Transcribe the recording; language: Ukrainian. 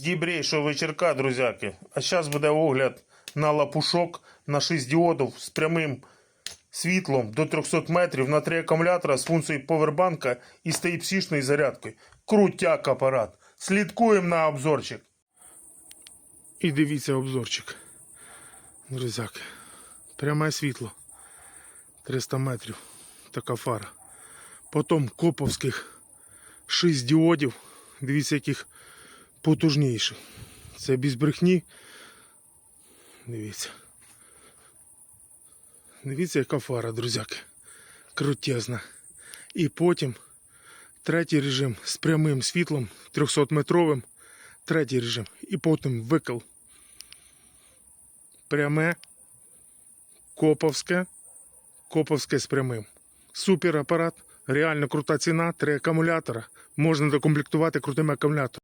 Дібрейшого вечірка, друзяки. А зараз буде огляд на лапушок на 6 діодів з прямим світлом до 300 метрів на 3 акумулятора з функцією повербанка і з тейпсішною зарядкою. Крутяк апарат. Слідкуємо на обзорчик. І дивіться обзорчик. Друзяки. Пряме світло. 300 метрів. Така фара. Потім коповських 6 діодів. Дивіться, яких потужніших. Це без брехні. Дивіться. Дивіться, яка фара, друзяки. Крутезна. І потім третій режим з прямим світлом 300-метровим. Третій режим. І потім викл. Пряме. Коповське. Коповське з прямим. Супер апарат. Реально крута ціна. Три акумулятора. Можна докомплектувати крутим акумулятором.